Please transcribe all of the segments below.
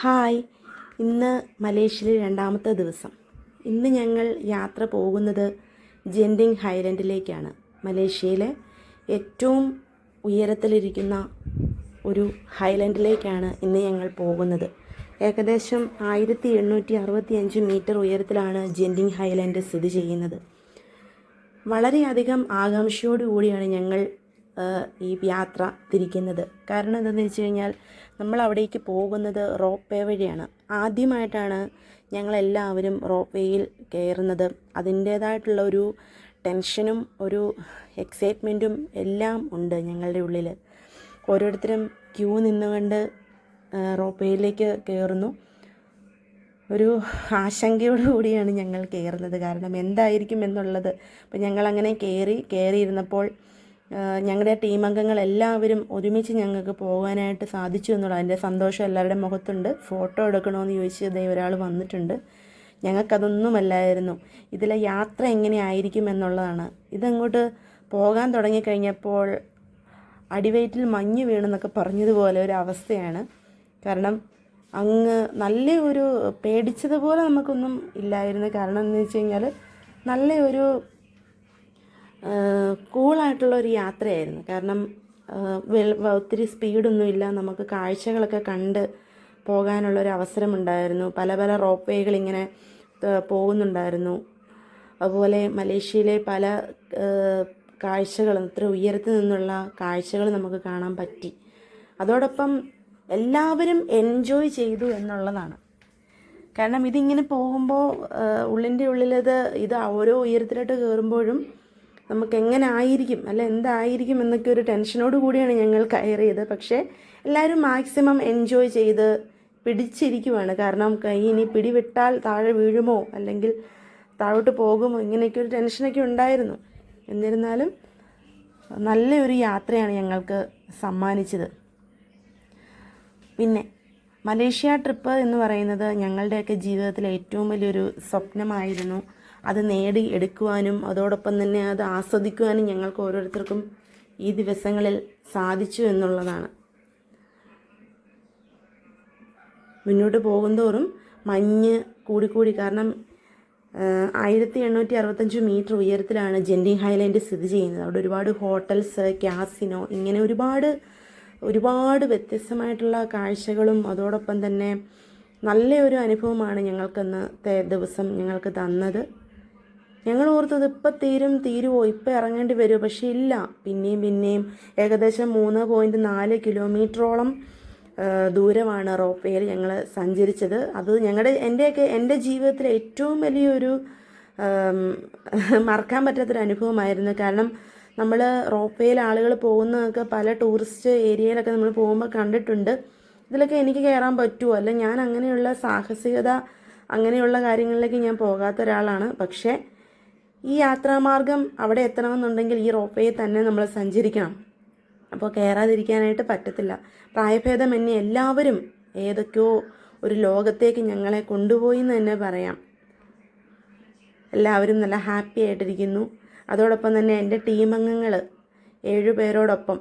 Hi. ഇന്ന് മലേഷ്യയിലെ രണ്ടാമത്തെ ദിവസം. ഇന്ന് ഞങ്ങൾ യാത്ര പോകുന്നത് ജെൻഡിങ് ഹൈലൻഡിലേക്കാണ്. മലേഷ്യയിലെ ഏറ്റവും ഉയരത്തിലിരിക്കുന്ന ഒരു ഹൈലൻഡിലേക്കാണ് ഇന്ന് ഞങ്ങൾ പോകുന്നത്. ഏകദേശം ആയിരത്തി എണ്ണൂറ്റി അറുപത്തി അഞ്ച് മീറ്റർ ഉയരത്തിലാണ് ജെൻഡിങ് ഹൈലൻഡ് സ്ഥിതി ചെയ്യുന്നത്. വളരെയധികം ആകാംക്ഷയോടുകൂടിയാണ് ഞങ്ങൾ ഈ യാത്ര തിരിക്കുന്നത്. കാരണം എന്താണെന്ന് വെച്ച് കഴിഞ്ഞാൽ നമ്മൾ അവിടേക്ക് പോകുന്നത് റോപ്പ് വേ വഴിയാണ്. ആദ്യമായിട്ടാണ് ഞങ്ങളെല്ലാവരും റോപ്പ് വേയിൽ കയറുന്നത്. അതിന്റേതായിട്ടുള്ള ഒരു ടെൻഷനും ഒരു എക്സൈറ്റ്മെന്റും എല്ലാം ഉണ്ട് ഞങ്ങളുടെ ഉള്ളിൽ ഓരോരുത്തരും ക്യൂ നിന്നുകൊണ്ട് റോപ്പ് വേയിലേക്ക് കയറുന്നു. ഒരു ആശങ്കയോടു കൂടിയാണ് ഞങ്ങൾ കയറുന്നത്. കാരണം എന്തായിരിക്കും എന്നുള്ളത്. അപ്പം ഞങ്ങളങ്ങനെ കയറി കയറിയിരുന്നപ്പോൾ ഞങ്ങളുടെ ടീം അംഗങ്ങൾ എല്ലാവരും ഒരുമിച്ച് ഞങ്ങൾക്ക് പോകാനായിട്ട് സാധിച്ചു എന്നുള്ളത് അതിന്റെ സന്തോഷം എല്ലാവരുടെ മുഖത്തുണ്ട്. ഫോട്ടോ എടുക്കണമെന്ന് ചോദിച്ച് ദേ ഒരാൾ വന്നിട്ടുണ്ട്. ഞങ്ങൾക്കതൊന്നുമല്ലായിരുന്നു. ഇതിലെ യാത്ര എങ്ങനെയായിരിക്കും എന്നുള്ളതാണ്. ഇതങ്ങോട്ട് പോകാൻ തുടങ്ങിക്കഴിഞ്ഞപ്പോൾ അടിവയറ്റിൽ മഞ്ഞ് വീണെന്നൊക്കെ പറഞ്ഞതുപോലെ ഒരു അവസ്ഥയാണ്. കാരണം അങ്ങ് നല്ല ഒരു പേടിച്ചതുപോലെ നമുക്കൊന്നും ഇല്ലായിരുന്നു. കാരണം എന്ന് വെച്ച് കഴിഞ്ഞാൽ നല്ല ഒരു കൂളായിട്ടുള്ള ഒരു യാത്രയായിരുന്നു. കാരണം ഒത്തിരി സ്പീഡൊന്നുമില്ല. നമുക്ക് കാഴ്ചകളൊക്കെ കണ്ട് പോകാനുള്ളൊരു അവസരമുണ്ടായിരുന്നു. പല പല റോപ്പ് വേകൾ ഇങ്ങനെ പോകുന്നുണ്ടായിരുന്നു. അതുപോലെ മലേഷ്യയിലെ പല കാഴ്ചകളും ഇത്ര ഉയരത്തിൽ നിന്നുള്ള കാഴ്ചകൾ നമുക്ക് കാണാൻ പറ്റി. അതോടൊപ്പം എല്ലാവരും എൻജോയ് ചെയ്തു എന്നുള്ളതാണ്. കാരണം ഇതിങ്ങനെ പോകുമ്പോൾ ഉള്ളിന്റെ ഉള്ളിലത് ഇത് ഓരോ ഉയരത്തിലോട്ട് കയറുമ്പോഴും നമുക്ക് എങ്ങനെ ആയിരിക്കും അല്ല എന്തായിരിക്കും എന്നൊക്കെ ഒരു ടെൻഷനോട് കൂടിയാണ് ഞങ്ങൾ കയറിയത്. പക്ഷേ എല്ലാവരും മാക്സിമം എൻജോയ് ചെയ്ത് പിടിച്ചിരിക്കുവാണ്. കാരണം കൈ ഇനി പിടിവിട്ടാൽ താഴെ വീഴുമോ അല്ലെങ്കിൽ താഴോട്ട് പോകുമോ ഇങ്ങനെയൊക്കെ ഒരു ടെൻഷനൊക്കെ ഉണ്ടായിരുന്നു. എന്നിരുന്നാലും നല്ലൊരു യാത്രയാണ് ഞങ്ങൾക്ക് സമ്മാനിച്ചത്. പിന്നെ മലേഷ്യ ട്രിപ്പ് എന്ന് പറയുന്നത് ഞങ്ങളുടെയൊക്കെ ജീവിതത്തിലെ ഏറ്റവും വലിയൊരു സ്വപ്നമായിരുന്നു. അത് നേടി എടുക്കുവാനും അതോടൊപ്പം തന്നെ അത് ആസ്വദിക്കുവാനും ഞങ്ങൾക്ക് ഓരോരുത്തർക്കും ഈ ദിവസങ്ങളിൽ സാധിച്ചു എന്നുള്ളതാണ്. മുന്നോട്ട് പോകുന്തോറും മഞ്ഞ് കൂടിക്കൂടി കാരണം ആയിരത്തി എണ്ണൂറ്റി അറുപത്തഞ്ച് മീറ്റർ ഉയരത്തിലാണ് ജെൻഡിങ് ഹൈലൻഡ് സ്ഥിതി ചെയ്യുന്നത്. അവിടെ ഒരുപാട് ഹോട്ടൽസ് ക്യാസിനോ ഇങ്ങനെ ഒരുപാട് ഒരുപാട് വ്യത്യസ്തമായിട്ടുള്ള കാഴ്ചകളും അതോടൊപ്പം തന്നെ നല്ലൊരു അനുഭവമാണ് ഞങ്ങൾക്കന്നത്തെ ദിവസം ഞങ്ങൾക്ക് തന്നത്. ഞങ്ങൾ ഓർത്തത് ഇപ്പം തീരും തീരുമോ ഇപ്പം ഇറങ്ങേണ്ടി വരുമോ പക്ഷേ ഇല്ല. പിന്നെയും പിന്നെയും ഏകദേശം മൂന്ന് പോയിന്റ് നാല് കിലോമീറ്ററോളം ദൂരമാണ് റോപ്പ് വേയിൽ ഞങ്ങൾ സഞ്ചരിച്ചത്. അത് ഞങ്ങളുടെ എന്റെയൊക്കെ എന്റെ ജീവിതത്തിലെ ഏറ്റവും വലിയൊരു മറക്കാൻ പറ്റാത്തൊരു അനുഭവമായിരുന്നു. കാരണം നമ്മൾ റോപ്പ് വേയിൽ ആളുകൾ പോകുന്നതൊക്കെ പല ടൂറിസ്റ്റ് ഏരിയയിലൊക്കെ നമ്മൾ പോകുമ്പോൾ കണ്ടിട്ടുണ്ട്. ഇതിലൊക്കെ എനിക്ക് കയറാൻ പറ്റുമോ അല്ല ഞാൻ അങ്ങനെയുള്ള സാഹസികത അങ്ങനെയുള്ള കാര്യങ്ങളിലേക്ക് ഞാൻ പോകാത്ത ഒരാളാണ്. പക്ഷേ ഈ യാത്രാമാർഗം അവിടെ എത്തണമെന്നുണ്ടെങ്കിൽ ഈ റോപ്പ് വേ തന്നെ നമ്മൾ സഞ്ചരിക്കണം. അപ്പോൾ കയറാതിരിക്കാനായിട്ട് പറ്റത്തില്ല. പ്രായഭേദമന്യേ എല്ലാവരും ഏതൊക്കെയോ ഒരു ലോകത്തേക്ക് ഞങ്ങളെ കൊണ്ടുപോയി എന്ന് തന്നെ പറയാം. എല്ലാവരും നല്ല ഹാപ്പി ആയിട്ടിരിക്കുന്നു. അതോടൊപ്പം തന്നെ എന്റെ ടീം അംഗങ്ങൾ ഏഴു പേരോടൊപ്പം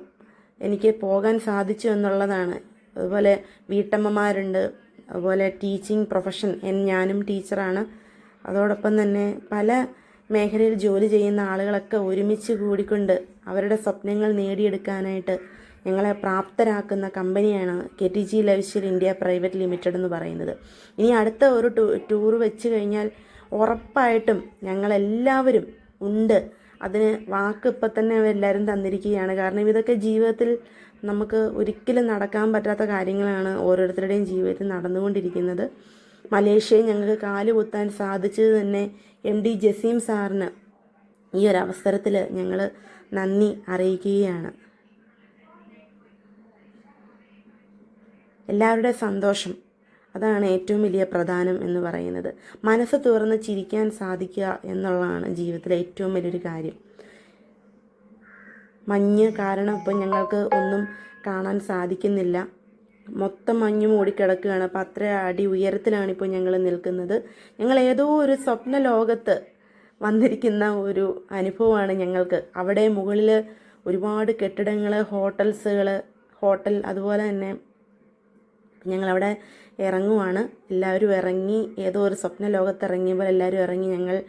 എനിക്ക് പോകാൻ സാധിച്ചു എന്നുള്ളതാണ്. അതുപോലെ വീട്ടമ്മമാരുണ്ട്. അതുപോലെ ടീച്ചിങ് പ്രൊഫഷൻ ഞാനും ടീച്ചറാണ്. അതോടൊപ്പം തന്നെ പല മേഖലയിൽ ജോലി ചെയ്യുന്ന ആളുകളൊക്കെ ഒരുമിച്ച് കൂടിക്കൊണ്ട് അവരുടെ സ്വപ്നങ്ങൾ നേടിയെടുക്കാനായിട്ട് ഞങ്ങളെ പ്രാപ്തരാക്കുന്ന കമ്പനിയാണ് കെ ടി ജി ലവിഷ്യൽ ഇന്ത്യ പ്രൈവറ്റ് ലിമിറ്റഡ് എന്ന് പറയുന്നത്. ഇനി അടുത്ത ഒരു ടൂർ വെച്ച് കഴിഞ്ഞാൽ ഉറപ്പായിട്ടും ഞങ്ങളെല്ലാവരും ഉണ്ട്. അതിന് വാക്ക് ഇപ്പം തന്നെ എല്ലാവരും തന്നിരിക്കുകയാണ്. കാരണം ഇതൊക്കെ ജീവിതത്തിൽ നമുക്ക് ഒരിക്കലും നടക്കാൻ പറ്റാത്ത കാര്യങ്ങളാണ് ഓരോരുത്തരുടെയും ജീവിതത്തിൽ നടന്നുകൊണ്ടിരിക്കുന്നത്. മലേഷ്യയിൽ ഞങ്ങൾക്ക് കാൽ കുത്താൻ സാധിച്ചത് തന്നെ എം ഡി ജസീം സാറിന്. ഈ ഒരു അവസരത്തിൽ ഞങ്ങൾ നന്ദി അറിയിക്കുകയാണ്. എല്ലാവരുടെ സന്തോഷം അതാണ് ഏറ്റവും വലിയ പ്രധാനം എന്ന് പറയുന്നത്. മനസ്സ് തുറന്ന് ചിരിക്കാൻ സാധിക്കുക എന്നുള്ളതാണ് ജീവിതത്തിലെ ഏറ്റവും വലിയൊരു കാര്യം. മഞ്ഞ് കാരണം ഇപ്പം ഞങ്ങൾക്ക് ഒന്നും കാണാൻ സാധിക്കുന്നില്ല. മൊത്തം മഞ്ഞ് മൂടിക്കിടക്കുകയാണ് അപ്പം അത്ര അടി ഉയരത്തിലാണ് ഇപ്പോൾ ഞങ്ങൾ നിൽക്കുന്നത്. ഞങ്ങൾ ഏതോ ഒരു സ്വപ്ന ലോകത്ത് വന്നിരിക്കുന്ന ഒരു അനുഭവമാണ് ഞങ്ങൾക്ക്. അവിടെ മുകളിൽ ഒരുപാട് കെട്ടിടങ്ങൾ ഹോട്ടൽസുകൾ ഹോട്ടൽ അതുപോലെ തന്നെ ഞങ്ങളവിടെ ഇറങ്ങുവാണ്. എല്ലാവരും ഇറങ്ങി ഏതോ ഒരു സ്വപ്ന ലോകത്ത് ഇറങ്ങിയപ്പോൾ എല്ലാവരും ഇറങ്ങി ഞങ്ങൾ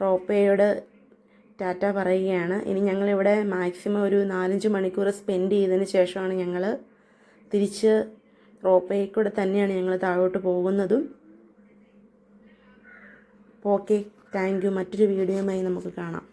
റോപ്പേയോട് ടാറ്റ പറയുകയാണ്. ഇനി ഞങ്ങളിവിടെ മാക്സിമം ഒരു നാലഞ്ച് മണിക്കൂർ സ്പെൻഡ് ചെയ്തതിന് ശേഷമാണ് ഞങ്ങൾ തിരിച്ച് റോപ്പയിൽ കൂടെ തന്നെയാണ് ഞങ്ങൾ താഴോട്ട് പോകുന്നതും. Okay thank you. മറ്റൊരു വീഡിയോയുമായി നമുക്ക് കാണാം.